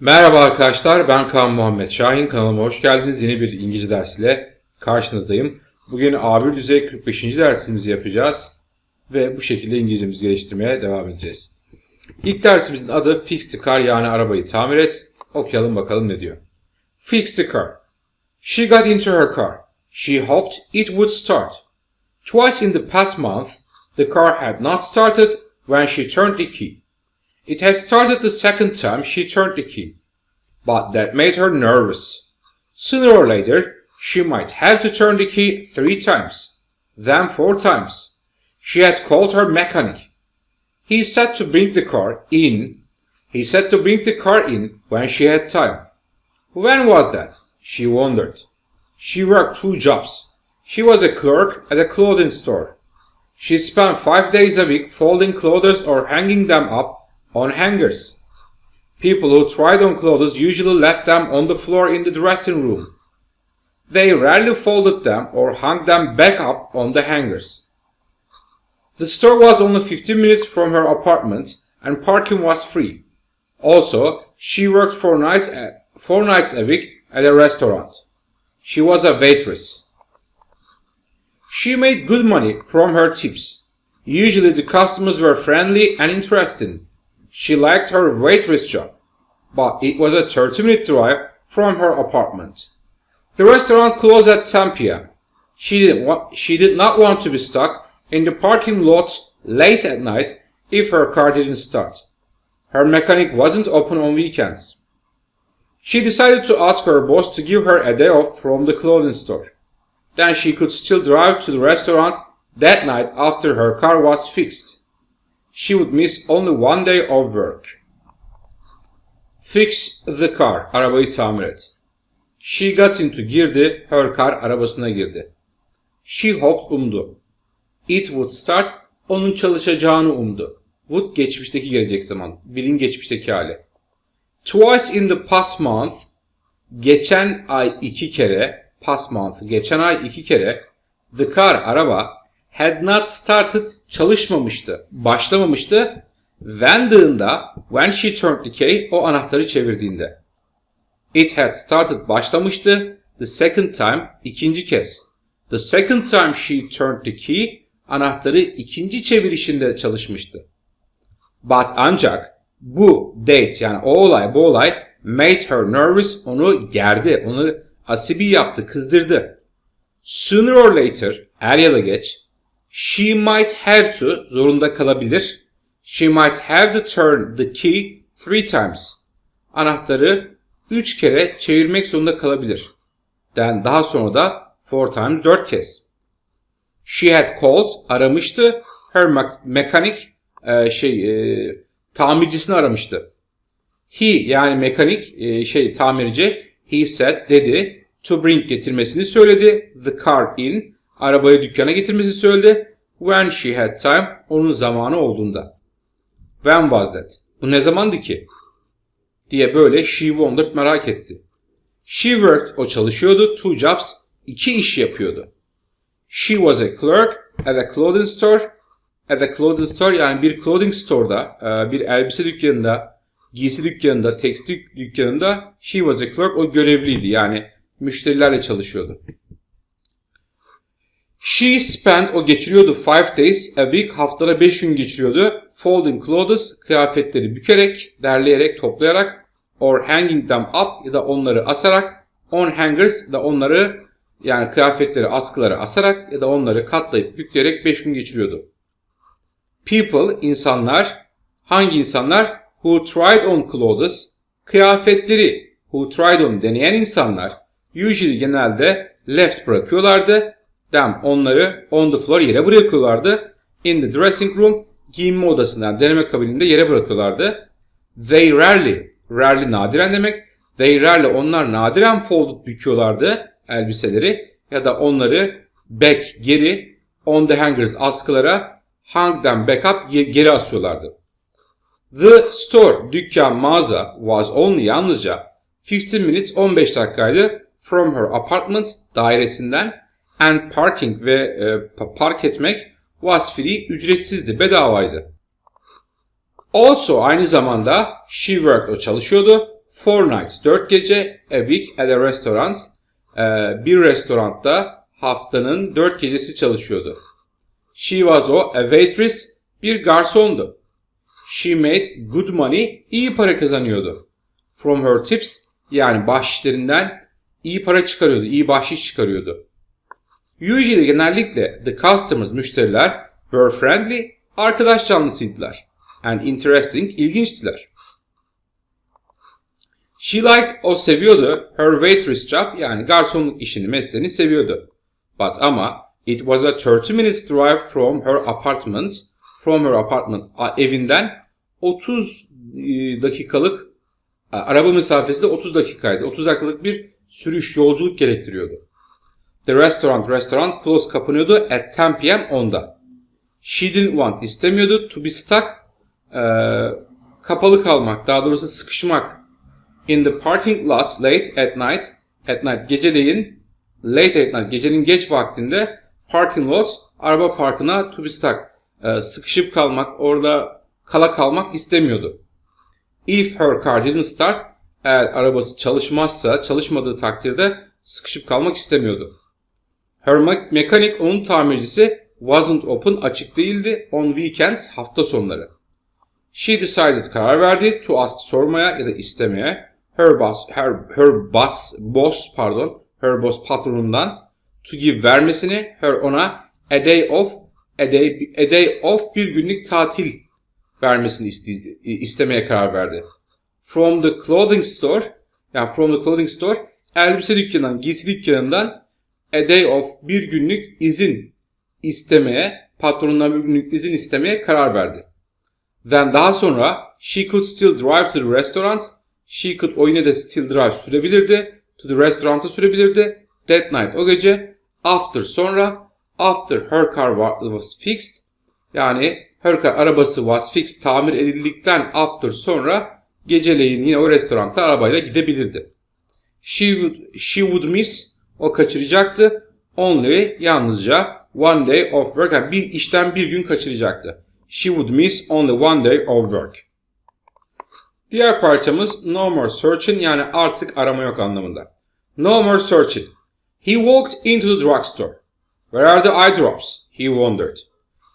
Merhaba arkadaşlar, ben Kaan Muhammed Şahin. Kanalıma hoş geldiniz. Yeni bir İngilizce dersiyle karşınızdayım. Bugün A1 düzey 45. dersimizi yapacağız. Ve bu şekilde İngilizcemizi geliştirmeye devam edeceğiz. İlk dersimizin adı Fix the Car yani arabayı tamir et. Okuyalım bakalım ne diyor. Fix the car. She got into her car. She hoped it would start. Twice in the past month, the car had not started when she turned the key. It had started the second time she turned the key, but that made her nervous. Sooner or later, she might have to turn the key three times, then four times. She had called her mechanic. He said to bring the car in. He said to bring the car in when she had time. When was that? She wondered. She worked two jobs. She was a clerk at a clothing store. She spent five days a week folding clothes or hanging them up on hangers. People who tried on clothes usually left them on the floor in the dressing room. They rarely folded them or hung them back up on the hangers. The store was only 15 minutes from her apartment and parking was free. Also, she worked four nights, a, four nights a week at a restaurant. She was a waitress. She made good money from her tips. Usually the customers were friendly and interesting. She liked her waitress job, but it was a 30 minute drive from her apartment. The restaurant closed at 10 p.m. She didn't want, she did not want to be stuck in the parking lot late at night if her car didn't start. Her mechanic wasn't open on weekends. She decided to ask her boss to give her a day off from the clothing store. Then she could still drive to the restaurant that night after her car was fixed. She would miss only one day of work. Fix the car. Arabayı tamir et. She got into girdi. Her car arabasına girdi. She hoped umdu. It would start. Onun çalışacağını umdu. Would geçmişteki gelecek zaman. Bilin geçmişteki hali. Twice in the past month. Geçen ay iki kere. Past month. Geçen ay iki kere. The car araba had not started çalışmamıştı, başlamamıştı. When'dığında, when she turned the key, o anahtarı çevirdiğinde. It had started başlamıştı. The second time, ikinci kez. The second time she turned the key, anahtarı ikinci çevirişinde çalışmıştı. But ancak bu date yani o olay bu olay made her nervous onu gerdi, onu asibi yaptı, kızdırdı. Sooner or later, er ya da geç, She might have to zorunda kalabilir. She might have to turn the key three times. Anahtarı üç kere çevirmek zorunda kalabilir. Den daha sonra da four times dört kez. She had called aramıştı. Her mechanic e, şey e, tamircisini aramıştı. He yani mekanik e, şey tamirci he said dedi to bring getirmesini söyledi. The car in arabayı dükkana getirmesini söyledi. When she had time, onun zamanı olduğunda. When was that? Bu ne zamandı ki? Diye böyle she wondered merak etti. She worked, o çalışıyordu. Two jobs, iki iş yapıyordu. She was a clerk at a clothing store. At a clothing store yani bir clothing store'da, bir elbise dükkanında, giysi dükkanında, tekstil dükkanında she was a clerk, o görevliydi. Yani müşterilerle çalışıyordu. She spent o geçiriyordu five days a week haftada 5 gün geçiriyordu. Folding clothes kıyafetleri bükerek, derleyerek, toplayarak or hanging them up ya da onları asarak on hangers da onları yani kıyafetleri askılara asarak ya da onları katlayıp yükleyerek 5 gün geçiriyordu. People insanlar hangi insanlar who tried on clothes kıyafetleri who tried on deneyen insanlar usually genelde left bırakıyorlardı them onları on the floor yere bırakıyorlardı. In the dressing room giyinme odasından deneme kabininde yere bırakıyorlardı. They rarely, rarely nadiren demek. They rarely onlar nadiren folded büküyorlardı elbiseleri ya da onları back geri on the hangers askılara hang them back up geri asıyorlardı. The store dükkan mağaza was only yalnızca 15 minutes 15 dakikaydı from her apartment dairesinden and parking ve e, park etmek was free ücretsizdi, bedavaydı. Also aynı zamanda she worked o çalışıyordu Four nights, dört gece, a week at a restaurant. Ee, bir restoranda haftanın dört gecesi çalışıyordu. She was o, a waitress, bir garsondu. She made good money, iyi para kazanıyordu. From her tips, yani bahşişlerinden iyi para çıkarıyordu, iyi bahşiş çıkarıyordu. Usually genellikle the customers, müşteriler were friendly, arkadaş canlısıydılar. And interesting, ilginçtiler. She liked, o seviyordu, her waitress job yani garsonluk işini, mesleğini seviyordu. But ama it was a 30 minutes drive from her apartment, from her apartment, evinden 30 e, dakikalık araba mesafesi de 30 dakikaydı. 30 dakikalık bir sürüş, yolculuk gerektiriyordu. The restaurant, restaurant close kapanıyordu at 10 p.m. 10'da. She didn't want, istemiyordu to be stuck, e, kapalı kalmak, daha doğrusu sıkışmak. In the parking lot late at night, at night geceleyin, late at night gecenin geç vaktinde parking lot araba parkına to be stuck, e, sıkışıp kalmak, orada kala kalmak istemiyordu. If her car didn't start, eğer arabası çalışmazsa, çalışmadığı takdirde sıkışıp kalmak istemiyordu. Her me- mechanic, onun tamircisi wasn't open, açık değildi on weekends, hafta sonları. She decided karar verdi to ask sormaya ya da istemeye her boss her her boss boss pardon her boss patronundan to give vermesini her ona a day off a day a day off bir günlük tatil vermesini iste- istemeye karar verdi. From the clothing store yani from the clothing store elbise dükkanından giysi dükkanından a day off bir günlük izin istemeye patronundan bir günlük izin istemeye karar verdi. Then daha sonra she could still drive to the restaurant. She could o yine de still drive sürebilirdi. To the restaurant'a sürebilirdi. That night o gece. After sonra. After her car wa- was fixed. Yani her car arabası was fixed tamir edildikten after sonra geceleyin yine o restoranta arabayla gidebilirdi. She would, she would miss o kaçıracaktı. Only yalnızca one day of work. Yani bir işten bir gün kaçıracaktı. She would miss only one day of work. Diğer parçamız no more searching yani artık arama yok anlamında. No more searching. He walked into the drugstore. Where are the eye drops? He wondered.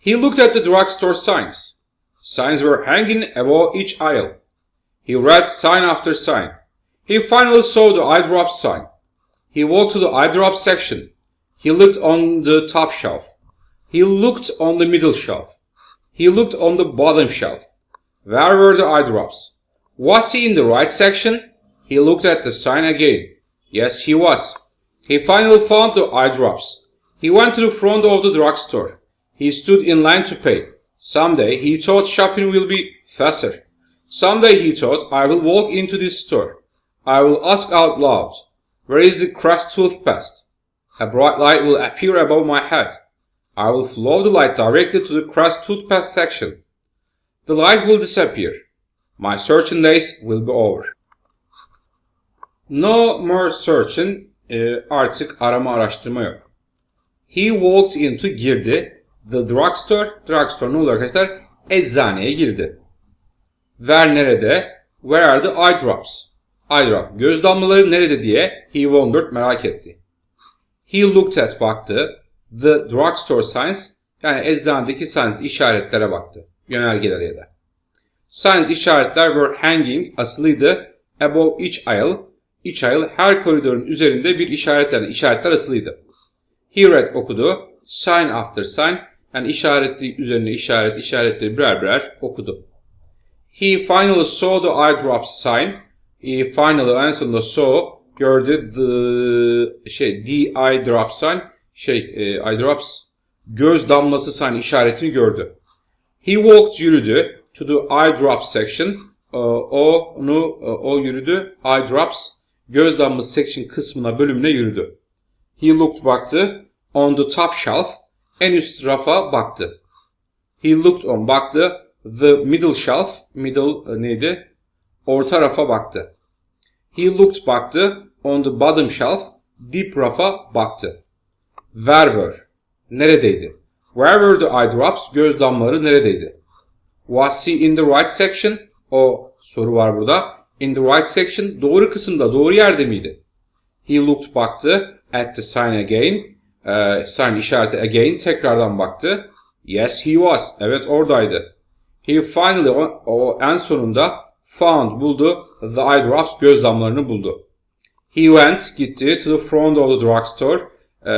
He looked at the drugstore signs. Signs were hanging above each aisle. He read sign after sign. He finally saw the eye drop sign. He walked to the eye drop section. He looked on the top shelf. He looked on the middle shelf. He looked on the bottom shelf. Where were the eye drops? Was he in the right section? He looked at the sign again. Yes, he was. He finally found the eye drops. He went to the front of the drugstore. He stood in line to pay. Someday he thought shopping will be faster. Someday he thought I will walk into this store. I will ask out loud, where is the crest toothpaste? A bright light will appear above my head. I will follow the light directly to the crest toothpaste section. The light will disappear. My searching days will be over. No more searching. e, artık arama araştırma yok. He walked into girdi. The drugstore. Drugstore ne olur arkadaşlar? Eczaneye girdi. Where nerede? Where are the eye drops? Drop. Göz damlaları nerede diye he wondered merak etti. He looked at baktı. The drugstore signs yani eczanedeki signs işaretlere baktı. Yönergelere ya da. Signs işaretler were hanging asılıydı. Above each aisle. Each aisle her koridorun üzerinde bir işaret yani işaretler asılıydı. He read okudu. Sign after sign yani işareti üzerine işaret işaretleri birer birer okudu. He finally saw the eye drops sign. He finally en sonunda saw gördü the şey the eye drop sign şey e, eye drops göz damlası sign işaretini gördü. He walked yürüdü to the eye drop section. E, O onu e, o yürüdü. Eye drops göz damlası section kısmına bölümüne yürüdü. He looked baktı on the top shelf en üst rafa baktı. He looked on baktı the middle shelf middle e, neydi? Orta rafa baktı. He looked baktı on the bottom shelf deep rafa baktı. Where were? Neredeydi? Where were the eye drops? Göz damlaları neredeydi? Was he in the right section? O soru var burada. In the right section. Doğru kısımda, doğru yerde miydi? He looked baktı. At the sign again. Ee, sign işareti again. Tekrardan baktı. Yes he was. Evet oradaydı. He finally o, o en sonunda found buldu the eye drops göz damlarını buldu. He went gitti to the front of the drugstore. Ee,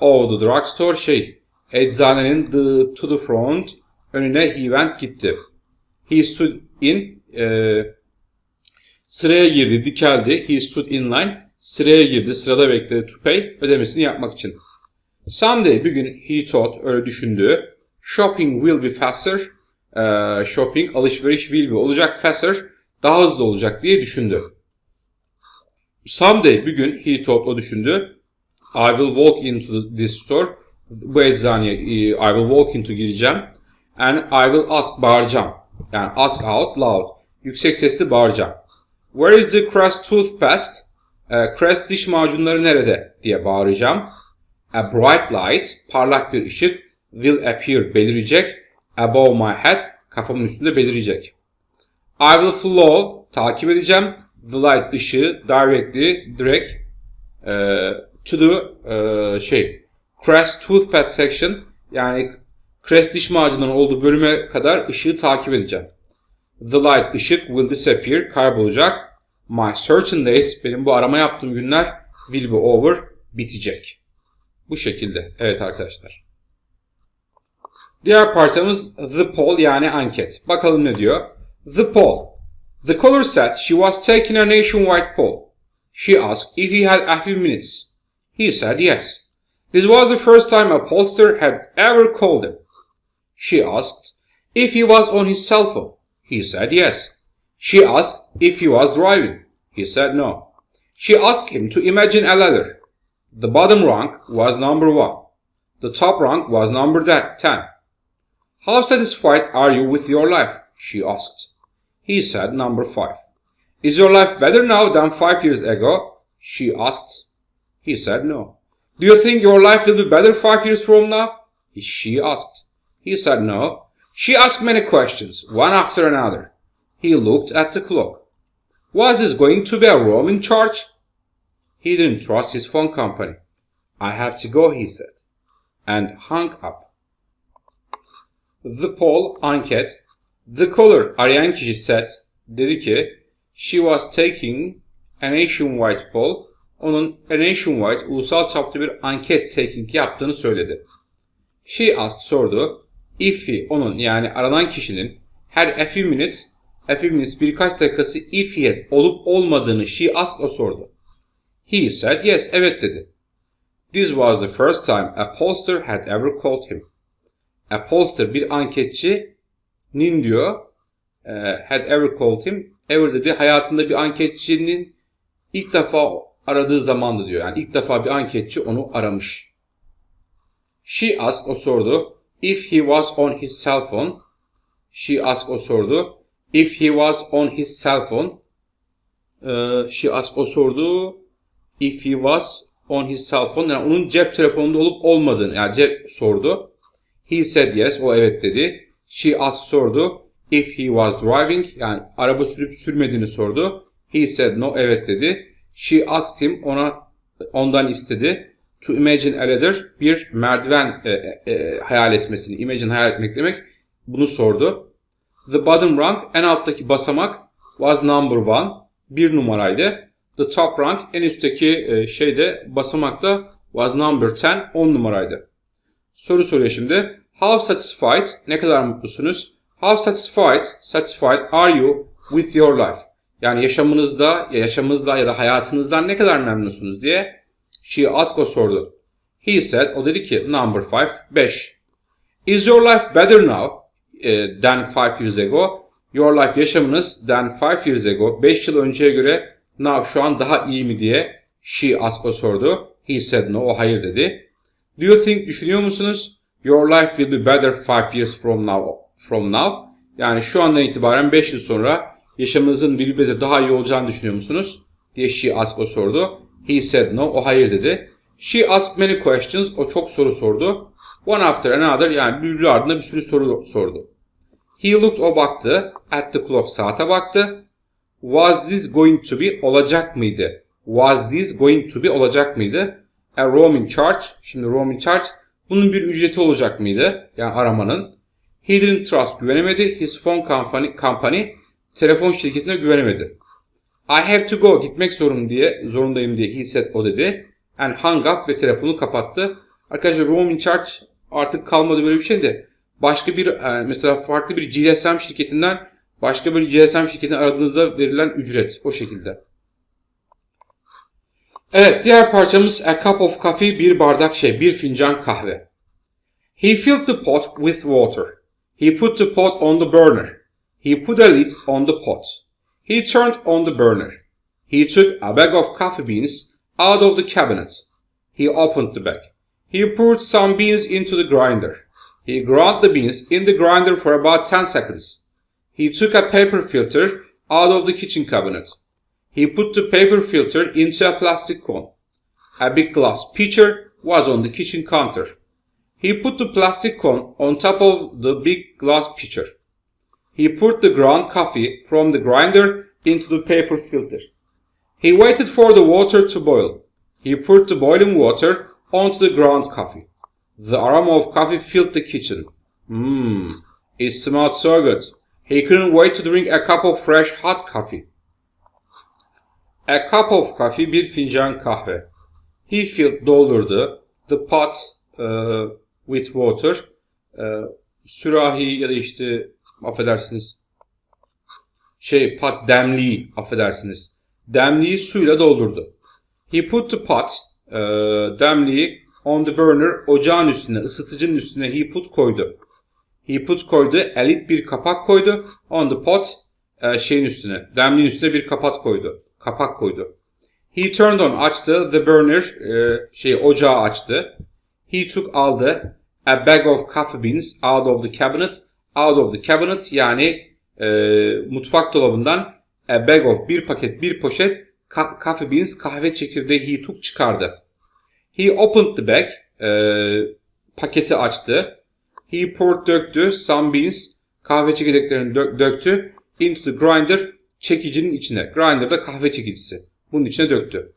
of the drugstore şey eczanenin the, to the front önüne he went gitti. He stood in e, sıraya girdi, dikeldi. He stood in line. Sıraya girdi, sırada bekledi to pay ödemesini yapmak için. Someday bir gün he thought öyle düşündü. Shopping will be faster. Ee, shopping alışveriş will be olacak faster daha hızlı olacak diye düşündü. Someday bir gün he thought o düşündü. I will walk into this store. Bu eczaneye e, I will walk into gireceğim. And I will ask bağıracağım. Yani ask out loud. Yüksek sesli bağıracağım. Where is the Crest toothpaste? Ee, Crest diş macunları nerede? diye bağıracağım. A bright light, parlak bir ışık will appear, belirecek. Above my head, kafamın üstünde belirecek. I will follow, takip edeceğim. The light, ışığı, directly, direkt e, to the e, şey, Crest toothpaste section, yani Crest diş macunlarının olduğu bölüme kadar ışığı takip edeceğim. The light, ışık will disappear, kaybolacak. My searching days, benim bu arama yaptığım günler will be over, bitecek. Bu şekilde. Evet arkadaşlar. Diğer parçamız the poll yani anket. Bakalım ne diyor. The poll. The caller said she was taking a nationwide poll. She asked if he had a few minutes. He said yes. This was the first time a pollster had ever called him. She asked if he was on his cell phone. He said yes. She asked if he was driving. He said no. She asked him to imagine a ladder. The bottom rung was number one. The top rung was number 10. How satisfied are you with your life? She asked. He said number 5. Is your life better now than 5 years ago? She asked. He said no. Do you think your life will be better 5 years from now? She asked. He said no. She asked many questions, one after another. He looked at the clock. Was this going to be a Roman church? He didn't trust his phone company. I have to go, he said, and hung up. The poll, anket. The caller, arayan kişi said, dedi ki, she was taking a nationwide poll. Onun a nationwide, ulusal çapta bir anket taking yaptığını söyledi. She asked, sordu. If he, onun yani aranan kişinin had a few minutes, a few minutes birkaç dakikası if he olup olmadığını she asked o sordu. He said yes, evet dedi. This was the first time a pollster had ever called him. A pollster bir anketçinin diyor e, had ever called him. Ever dedi hayatında bir anketçinin ilk defa aradığı zamandı diyor. Yani ilk defa bir anketçi onu aramış. She asked o sordu. If he was on his cell phone. She asked o sordu. If he was on his cell phone. Ee, she asked o sordu. If he was on his cell phone. Yani onun cep telefonunda olup olmadığını yani cep sordu. He said yes. O evet dedi. She asked sordu. If he was driving yani araba sürüp sürmediğini sordu. He said no. Evet dedi. She asked him ona ondan istedi. To imagine a ladder bir merdiven e, e, hayal etmesini. Imagine hayal etmek demek. Bunu sordu. The bottom rung en alttaki basamak was number one. Bir numaraydı. The top rung en üstteki e, şeyde basamakta was number 10. 10 numaraydı. Soru soruyor şimdi. How satisfied? Ne kadar mutlusunuz? How satisfied, satisfied are you with your life? Yani yaşamınızda, ya yaşamınızda ya da hayatınızdan ne kadar memnunsunuz diye she asked o sordu. He said, o dedi ki number 5, 5. Is your life better now eh, than 5 years ago? Your life yaşamınız than 5 years ago, 5 yıl önceye göre now şu an daha iyi mi diye she asked o sordu. He said no, o hayır dedi. Do you think düşünüyor musunuz? Your life will be better 5 years from now. From now. Yani şu andan itibaren 5 yıl sonra yaşamınızın bir better daha iyi olacağını düşünüyor musunuz? diye she asked o sordu. He said no, o hayır dedi. She asked many questions, o çok soru sordu. One after another yani birbiri ardında bir sürü soru sordu. He looked, o baktı. At the clock, saate baktı. Was this going to be olacak mıydı? Was this going to be olacak mıydı? A roaming charge. Şimdi roaming charge. Bunun bir ücreti olacak mıydı? Yani aramanın. He didn't trust. Güvenemedi. His phone company, company telefon şirketine güvenemedi. I have to go. Gitmek zorundayım diye, zorundayım diye he said o dedi. And hung up ve telefonu kapattı. Arkadaşlar roaming charge artık kalmadı böyle bir şey de başka bir e, mesela farklı bir GSM şirketinden başka bir GSM şirketini aradığınızda verilen ücret o şekilde. Evet diğer parçamız a cup of coffee bir bardak şey bir fincan kahve. He filled the pot with water. He put the pot on the burner. He put a lid on the pot. He turned on the burner. He took a bag of coffee beans out of the cabinet. He opened the bag. He poured some beans into the grinder. He ground the beans in the grinder for about 10 seconds. He took a paper filter out of the kitchen cabinet. He put the paper filter into a plastic cone. A big glass pitcher was on the kitchen counter. He put the plastic cone on top of the big glass pitcher. He poured the ground coffee from the grinder into the paper filter. He waited for the water to boil. He poured the boiling water onto the ground coffee. The aroma of coffee filled the kitchen. Mmm, it smelled so good. He couldn't wait to drink a cup of fresh hot coffee. A cup of coffee, bir fincan kahve. He filled, doldurdu. The pot uh, with water. Uh, sürahi ya da işte affedersiniz. Şey pot demliği affedersiniz. Demliği suyla doldurdu. He put the pot uh, demliği on the burner ocağın üstüne, ısıtıcının üstüne he put koydu. He put koydu, elit bir kapak koydu. On the pot e, şeyin üstüne, demliğin üstüne bir kapak koydu. Kapak koydu. He turned on açtı, the burner e, şey ocağı açtı. He took aldı a bag of coffee beans out of the cabinet. Out of the cabinet yani e, mutfak dolabından a bag of bir paket bir poşet ka- coffee beans kahve çekirdeği he took çıkardı. He opened the bag. E, paketi açtı. He poured döktü. Some beans. Kahve çekirdeklerini dök, döktü. Into the grinder. Çekicinin içine. Grinder'da kahve çekicisi. Bunun içine döktü.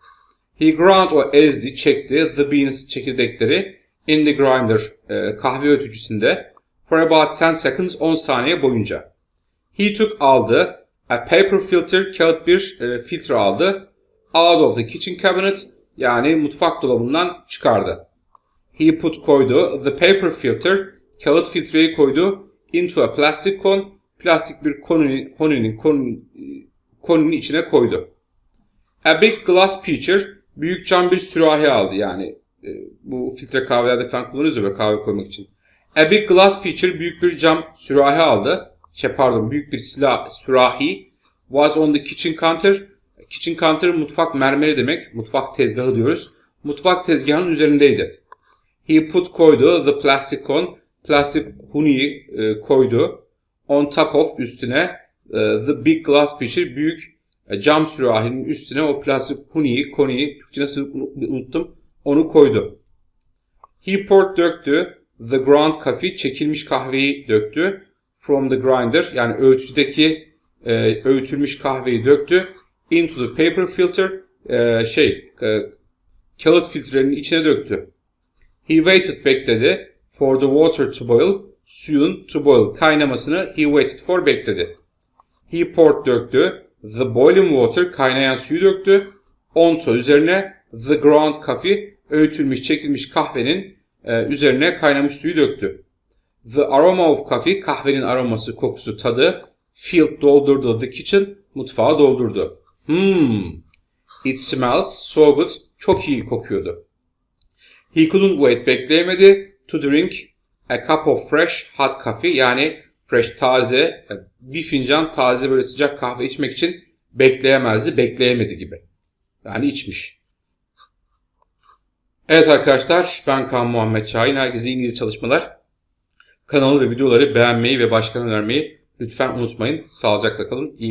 He ground o ezdi, çekti. The beans çekirdekleri. In the grinder. E, kahve ötücüsünde. For about 10 seconds. 10 saniye boyunca. He took aldı. A paper filter. Kağıt bir e, filtre aldı. Out of the kitchen cabinet yani mutfak dolabından çıkardı. He put koydu. The paper filter kağıt filtreyi koydu. Into a plastic cone plastik bir konunun konunun konunun, konunun içine koydu. A big glass pitcher büyük cam bir sürahi aldı yani e, bu filtre kahvelerde falan kullanıyoruz ya böyle kahve koymak için. A big glass pitcher büyük bir cam sürahi aldı. Şey pardon büyük bir silah sürahi was on the kitchen counter Kitchen counter mutfak mermeri demek. Mutfak tezgahı diyoruz. Mutfak tezgahının üzerindeydi. He put koydu. The plastic cone. Plastik huniyi e, koydu. On top of üstüne. E, the big glass pitcher. Büyük e, cam sürahinin üstüne o plastik huniyi, koniyi, Türkçe nasıl unuttum, onu koydu. He poured döktü. The ground coffee. Çekilmiş kahveyi döktü. From the grinder. Yani öğütücüdeki e, öğütülmüş kahveyi döktü into the paper filter e, şey e, kağıt filtrenin içine döktü. He waited bekledi for the water to boil suyun to boil kaynamasını he waited for bekledi. He poured döktü. The boiling water kaynayan suyu döktü. Onto üzerine the ground coffee öğütülmüş çekilmiş kahvenin e, üzerine kaynamış suyu döktü. The aroma of coffee kahvenin aroması kokusu tadı filled doldurdu the kitchen mutfağı doldurdu. Hmm. It smelled so good. Çok iyi kokuyordu. He couldn't wait. Bekleyemedi. To drink a cup of fresh hot coffee. Yani fresh taze bir fincan taze böyle sıcak kahve içmek için bekleyemezdi. Bekleyemedi gibi. Yani içmiş. Evet arkadaşlar ben Kaan Muhammed Şahin. Herkese İngilizce çalışmalar. Kanalı ve videoları beğenmeyi ve başka önermeyi lütfen unutmayın. Sağlıcakla kalın. İyi